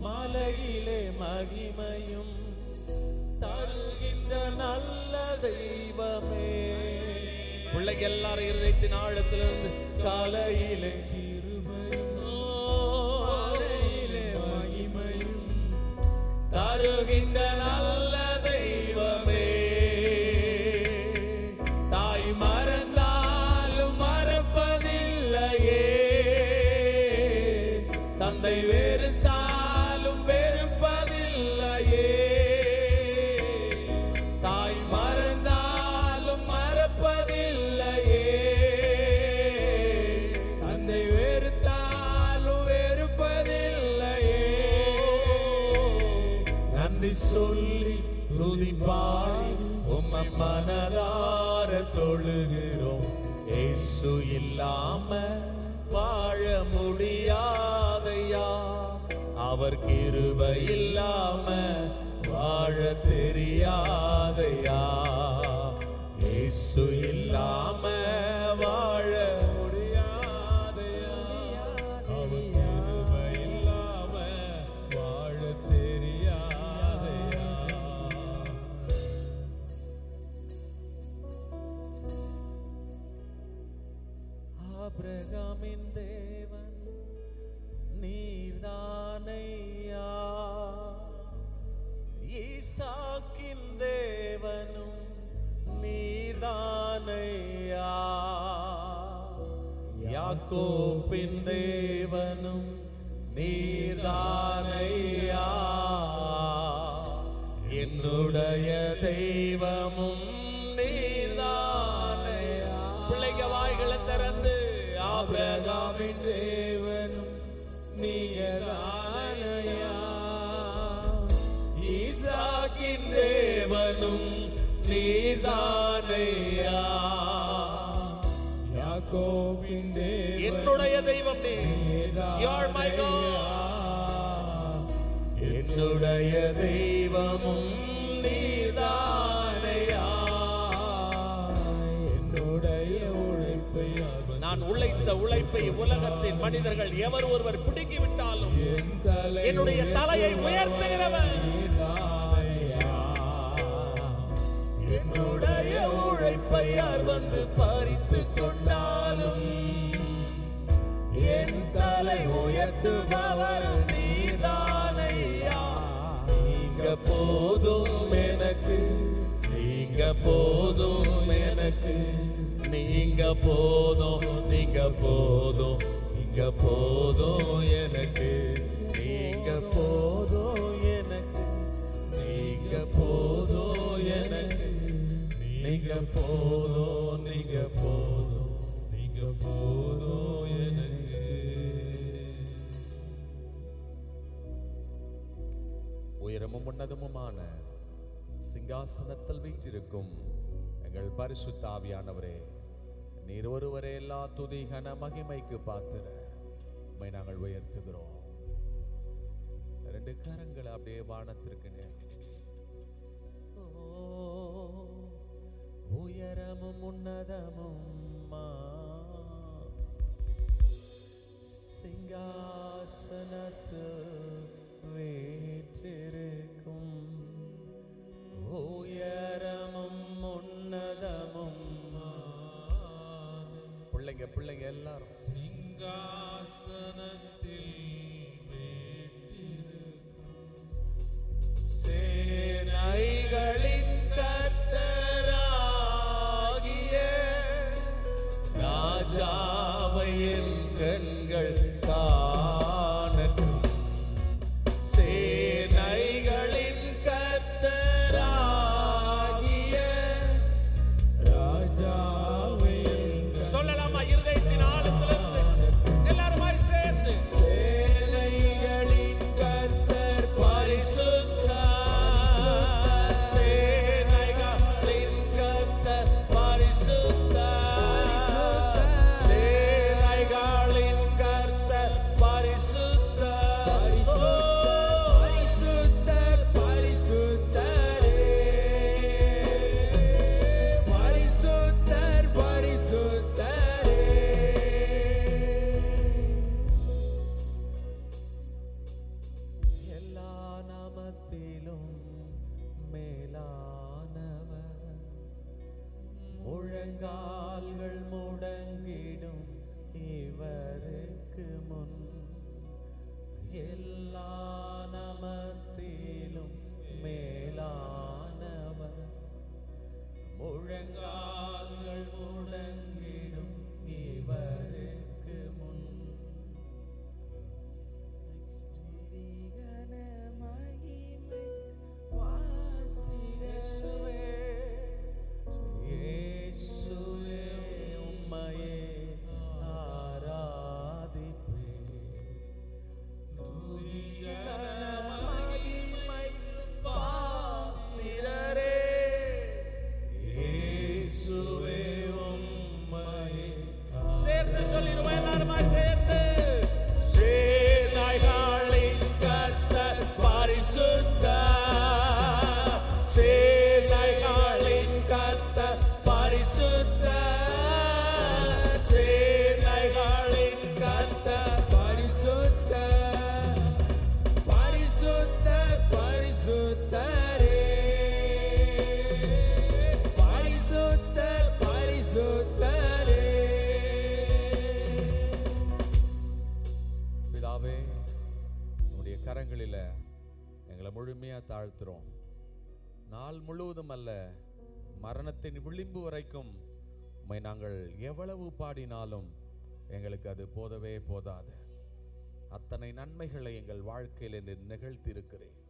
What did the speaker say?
மலையிலே மகிமையும் தருகின்ற நல்ல தெய்வமே. பிள்ளைங்க எல்லாரும் இருதயத்தின் ஆழத்திலிருந்து காலையிலே காலையிலே மகிமையும் தருகின்ற சொல்லி துதி பாடி உம்ம மனதார தொழுகிறோம். ஏசு இல்லாம வாழ முடியாதையா? அவர் கிருபை இல்லாம வாழ தெரியாதையா யாக்கோப்பின் தேவனும் நீதானையா என்னுடைய தெய்வமும் நீதானையா பிள்ளைங்க வாய்களை திறந்து ஆபிரகாமின் தேவனும் நீதானையா ஈசாக்கின் தேவனும் நீதானையா என்னுடைய தெய்வம். நீ my God. என்னுடைய தெய்வமும் நீர்தானையா. என்னுடைய உழைப்பை நான் உழைத்த உழைப்பை உலகத்தின் மனிதர்கள் எவர் ஒருவர் பிடுங்கி விட்டாலும் என் தலை என்னுடைய தலையை உயர்த்துகிறவர். நீங்க போதும் எனக்கு நீங்க போதும் எனக்கு. நீங்க போதும் நீங்க போதும் நீங்க போதும் எனக்கு. நீங்க போதும் எனக்கு நீங்க போதும் எனக்கு. நீங்க போதும் உயரமும் உன்னதமுமான சிங்காசனத்தில் வீற்றிருக்கும் எங்கள் பரிசு தாவியானவரே நீர் ஒருவரே எல்லா துதி கன மகிமைக்கு பாத்திர. உண்மை நாங்கள் உயர்த்துகிறோம். ரெண்டு கரங்களை அப்படியே வானத்திற்கு ஓ, உயரமும் உன்னதமும் மா பிள்ளைங்க பிள்ளைங்க எல்லாரும். சிங்காசனத்தில் சேனைகள் பரிசுத்த எல்லா நமத்திலும் மேலானவர். முழங்க சேனைகளின் கத்த பரிசுத்த சேனைகளின் கத்த பரிசுத்த பரிசுத்த பரிசுத்தரே. பரிசுத்த பரிசுத்தரே. பிதாவே உன்னுடைய கரங்களில் எங்களை முழுமையாக தாழ்த்துறோம். நாள் முழுவதும் அல்ல மரணத்தின் விளிம்பு வரைக்கும் உண்மை நாங்கள் எவ்வளவு பாடினாலும் எங்களுக்கு அது போதவே போதாது. அத்தனை நன்மைகளை எங்கள் வாழ்க்கையில் நீர் நிகழ்த்தியிருக்கிறேன்.